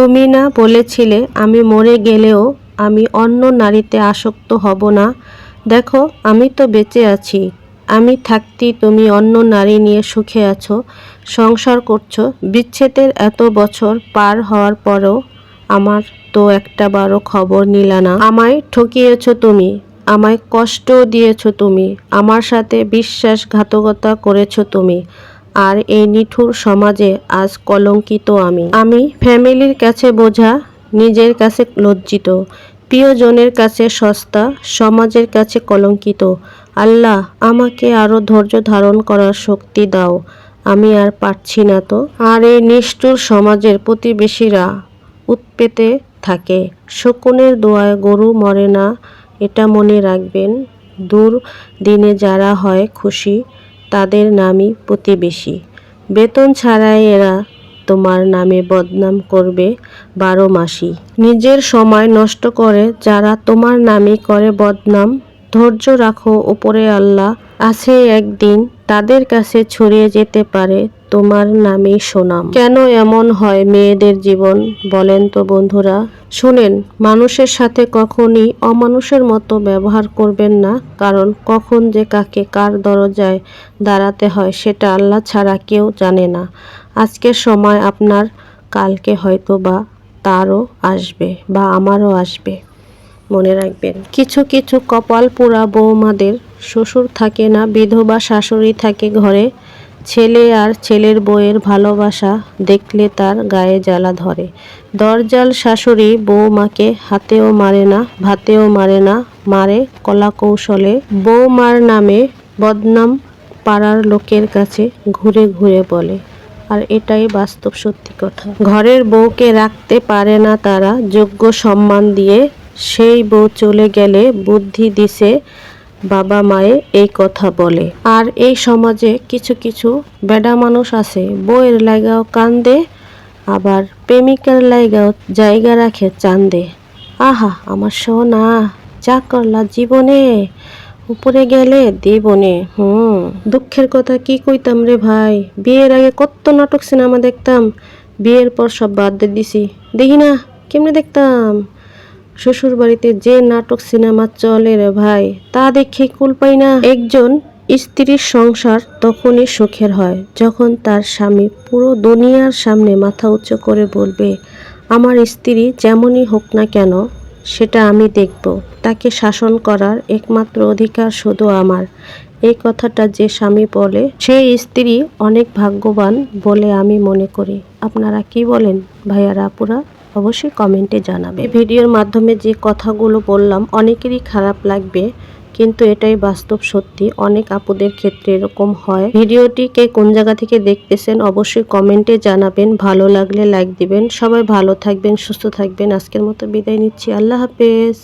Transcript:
তুমি না বলেছিলে আমি মরে গেলেও আমি অন্য নারীতে আসক্ত হব না। দেখো, আমি তো বেঁচে আছি। আমি থাকতি তুমি অন্য নারী নিয়ে সুখে আছো, সংসার করছ। বিচ্ছেদের এত বছর পার হওয়ার পরেও আমার তো একটা বারো খবর নিলা না। আমায় ঠকিয়েছো তুমি, আমায় কষ্ট দিয়েছ তুমি, আমার সাথে বিশ্বাসঘাতকতা করেছ তুমি। আর এই নিঠুর সমাজে আজ কলঙ্কিত আমি। আমি ফ্যামিলির কাছে বোঝা, নিজের কাছে লজ্জিত, প্রিয়জনের কাছে সস্তা, সমাজের কাছে কলঙ্কিত। আল্লাহ, আমাকে আরও ধৈর্য ধারণ করার শক্তি দাও। আমি আর পারছি না তো। আর এই নিষ্ঠুর সমাজের প্রতিবেশীরা উৎপেতে থাকে। শকুনের দোয়ায় গরু মরে না, এটা মনে রাখবেন। দূর দিনে যারা হয় খুশি তাদের নামই প্রতিবেশী। বেতন ছাড়াই এরা তোমার নামে বদনাম করবে বারো মাসি নিজের সময় নষ্ট করে যারা তোমার নামে করে বদনাম, ধৈর্য রাখো, ওপরে আল্লাহ আছে একদিন তাদের কাছে ছড়িয়ে যেতে পারে তোমার নামে সোনাম। কেন এমন হয় মেয়েদের জীবন? বলেন তো বন্ধুরা। শুনেন, মানুষের সাথে কখনই অমানুষের মতো ব্যবহার করবেন না, কারণ কখন যে কাকে কার দরজায় দাঁড়াতে হয় সেটা আল্লাহ ছাড়া কেউ জানে না। আজকের সময় আপনার, কালকে হয়তো বা তারও আসবে বা আমারও আসবে। মনে রাখবেন, কিছু কিছু কপাল পোড়া বৌমাদের শ্বশুর থাকে না, বিধবা শাশুড়ি থাকে ঘরে, ছেলে আর ছেলের বউয়ের ভালোবাসা দেখলে তার গায়ে জ্বালা ধরে। দরজাল শাশুড়ি বৌমাকে হাতেও মারে না, ভাতেও মারে না, মারে কলা কৌশলে বৌমার নামে বদনাম পাড়ার লোকের কাছে ঘুরে ঘুরে বলে। আর এটাই বাস্তব সত্যি কথা। ঘরের বউকে রাখতে পারে না তারা, যোগ্য সম্মান দিয়ে সেই বউ চলে গেলে বুদ্ধি দিছে বাবা মায়ে এই কথা বলে। আর এই সমাজে কিছু কিছু বেডা মানুষ আছে, বউয়ের লাগাও কান্দে, আবার প্রেমিকার লাইগাও জায়গা রাখে চান্দে। আহা, আমার সোনা, যা করলা জীবনে, উপরে গেলে দেবনে, হুম। দুঃখের কথা কি কইতাম রে ভাই? বিয়ের আগে কত নাটক সিনেমা দেখতাম, বিয়ের পর সব বাদ দিয়ে দিছি। দেখি না, কেমনে দেখতাম? শ্বশুর বাড়িতে যে নাটক সিনেমা চলে রে ভাই, তা দেখে কুল পাই না। একজন স্ত্রীর সংসার তখনই সুখের হয়, যখন তার স্বামী পুরো দুনিয়ার সামনে মাথা উঁচু করে বলবে, আমার স্ত্রী যেমনই হোক না কেন, সেটা আমি দেখব। তাকে শাসন করার একমাত্র অধিকার শুধু আমার। এই কথাটা যে স্বামী বলে সেই স্ত্রী অনেক ভাগ্যবান বলে আমি মনে করি। আপনারা কি বলেন ভাইয়ারা আপুরা? অবশ্যই কমেন্টে জানাবে ভিডিওর মাধ্যমে যে কথাগুলো বললাম, অনেকেরই খারাপ লাগবে, কিন্তু এটাই বাস্তব সত্যি। অনেক আপুদের ক্ষেত্রে এরকম হয়। ভিডিওটি কে কোন জায়গা থেকে দেখতেছেন, অবশ্যই কমেন্টে জানাবেন। ভালো লাগলে লাইক দিবেন। সবাই ভালো থাকবেন, সুস্থ থাকবেন। আজকের মতো বিদায় নিচ্ছি। আল্লাহ হাফেজ।